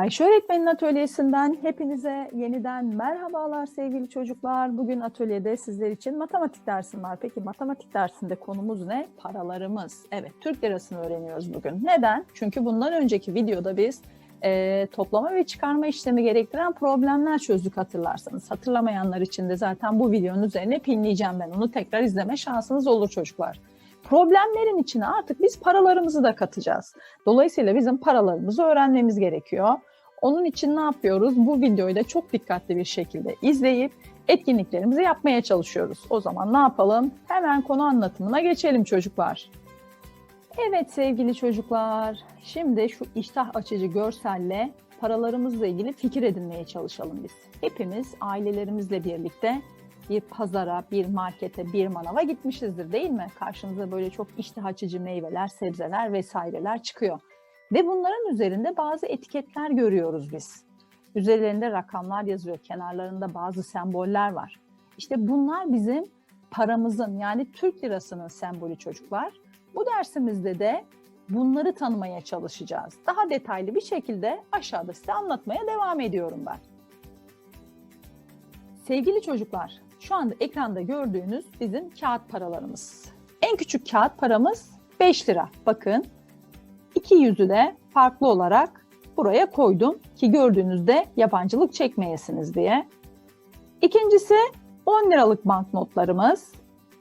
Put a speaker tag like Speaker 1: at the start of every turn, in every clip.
Speaker 1: Ayşe Öğretmen'in atölyesinden hepinize yeniden merhabalar sevgili çocuklar. Bugün atölyede sizler için matematik dersim var. Peki matematik dersinde konumuz ne? Paralarımız. Evet, Türk lirasını öğreniyoruz bugün. Neden? Çünkü bundan önceki videoda biz e, toplama ve çıkarma işlemi gerektiren problemler çözdük hatırlarsanız. Hatırlamayanlar için de zaten bu videonun üzerine pinleyeceğim ben. Onu tekrar izleme şansınız olur çocuklar. Problemlerin içine artık biz paralarımızı da katacağız. Dolayısıyla bizim paralarımızı öğrenmemiz gerekiyor. Onun için ne yapıyoruz? Bu videoyu da çok dikkatli bir şekilde izleyip etkinliklerimizi yapmaya çalışıyoruz. O zaman ne yapalım? Hemen konu anlatımına geçelim çocuklar. Evet sevgili çocuklar, şimdi şu iştah açıcı görselle paralarımızla ilgili fikir edinmeye çalışalım biz. Hepimiz ailelerimizle birlikte bir pazara, bir markete, bir manava gitmişizdir değil mi? Karşımıza böyle çok iştah açıcı meyveler, sebzeler vesaireler çıkıyor. Ve bunların üzerinde bazı etiketler görüyoruz biz. Üzerlerinde rakamlar yazıyor, kenarlarında bazı semboller var. İşte bunlar bizim paramızın yani Türk lirasının sembolü çocuklar. Bu dersimizde de bunları tanımaya çalışacağız. Daha detaylı bir şekilde aşağıda size anlatmaya devam ediyorum ben. Sevgili çocuklar, şu anda ekranda gördüğünüz bizim kağıt paralarımız. En küçük kağıt paramız 5 lira. Bakın iki yüzü de farklı olarak buraya koydum ki gördüğünüzde yabancılık çekmeyesiniz diye. İkincisi 10 liralık banknotlarımız.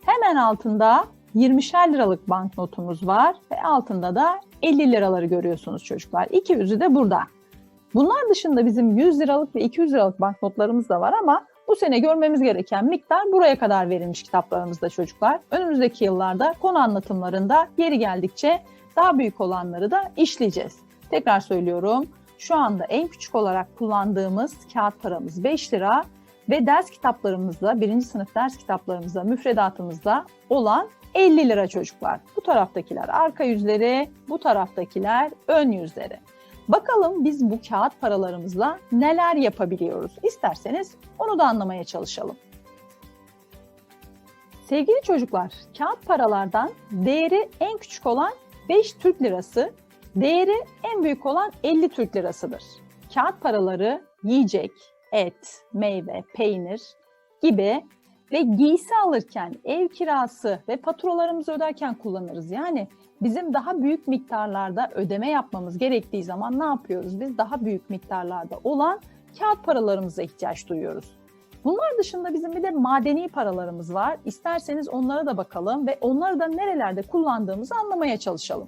Speaker 1: Hemen altında 20'şer liralık banknotumuz var ve altında da 50 liraları görüyorsunuz çocuklar. İki yüzü de burada. Bunlar dışında bizim 100 liralık ve 200 liralık banknotlarımız da var ama bu sene görmemiz gereken miktar buraya kadar verilmiş kitaplarımızda çocuklar. Önümüzdeki yıllarda konu anlatımlarında yeri geldikçe daha büyük olanları da işleyeceğiz. Tekrar söylüyorum. Şu anda en küçük olarak kullandığımız kağıt paramız 5 lira ve ders kitaplarımızda, birinci sınıf ders kitaplarımızda, müfredatımızda olan 50 lira çocuklar. Bu taraftakiler arka yüzleri, bu taraftakiler ön yüzleri. Bakalım biz bu kağıt paralarımızla neler yapabiliyoruz? İsterseniz onu da anlamaya çalışalım. Sevgili çocuklar, kağıt paralardan değeri en küçük olan 5 Türk lirası, değeri en büyük olan 50 Türk lirasıdır. Kağıt paraları yiyecek, et, meyve, peynir gibi ve giysi alırken, ev kirası ve faturalarımızı öderken kullanırız. Yani bizim daha büyük miktarlarda ödeme yapmamız gerektiği zaman ne yapıyoruz? Biz daha büyük miktarlarda olan kağıt paralarımıza ihtiyaç duyuyoruz. Bunlar dışında bizim bir de madeni paralarımız var. İsterseniz onlara da bakalım ve onları da nerelerde kullandığımızı anlamaya çalışalım.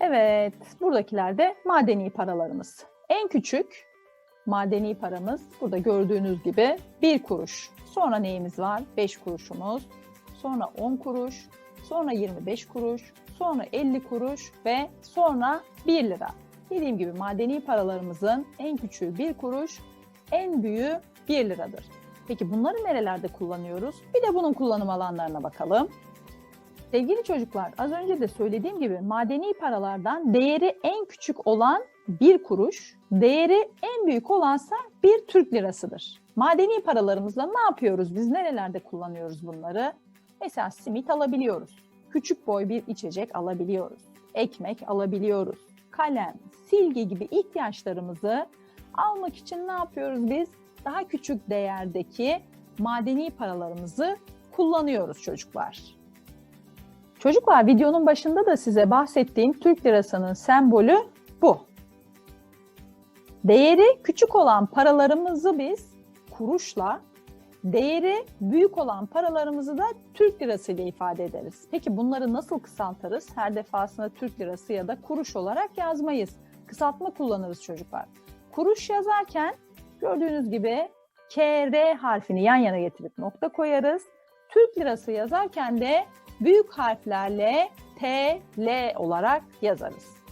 Speaker 1: Evet, buradakiler de madeni paralarımız. En küçük madeni paramız burada gördüğünüz gibi 1 kuruş. Sonra neyimiz var? 5 kuruşumuz. Sonra 10 kuruş. Sonra 25 kuruş. Sonra 50 kuruş ve sonra 1 lira. Dediğim gibi madeni paralarımızın en küçüğü 1 kuruş, en büyüğü 1 liradır. Peki bunları nerelerde kullanıyoruz? Bir de bunun kullanım alanlarına bakalım. Sevgili çocuklar, az önce de söylediğim gibi madeni paralardan değeri en küçük olan 1 kuruş, değeri en büyük olansa 1 Türk lirasıdır. Madeni paralarımızla ne yapıyoruz? Biz nerelerde kullanıyoruz bunları? Mesela simit alabiliyoruz. Küçük boy bir içecek alabiliyoruz. Ekmek alabiliyoruz. Kalem, silgi gibi ihtiyaçlarımızı almak için ne yapıyoruz biz? Daha küçük değerdeki madeni paralarımızı kullanıyoruz çocuklar. Çocuklar videonun başında da size bahsettiğim Türk lirasının sembolü bu. Değeri küçük olan paralarımızı biz kuruşla, değeri büyük olan paralarımızı da Türk lirası ile ifade ederiz. Peki bunları nasıl kısaltırız? Her defasında Türk lirası ya da kuruş olarak yazmayız. Kısaltma kullanırız çocuklar. Kuruş yazarken gördüğünüz gibi KR harfini yan yana getirip nokta koyarız. Türk lirası yazarken de büyük harflerle TL olarak yazarız.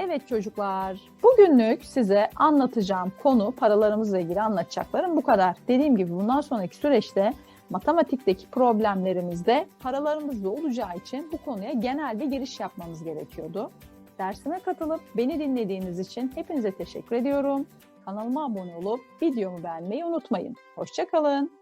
Speaker 1: Evet çocuklar, bugünlük size anlatacağım konu paralarımızla ilgili anlatacaklarım bu kadar. Dediğim gibi bundan sonraki süreçte matematikteki problemlerimizde paralarımızda olacağı için bu konuya genel bir giriş yapmamız gerekiyordu. Dersime katılıp beni dinlediğiniz için hepinize teşekkür ediyorum. Kanalıma abone olup videomu beğenmeyi unutmayın. Hoşçakalın.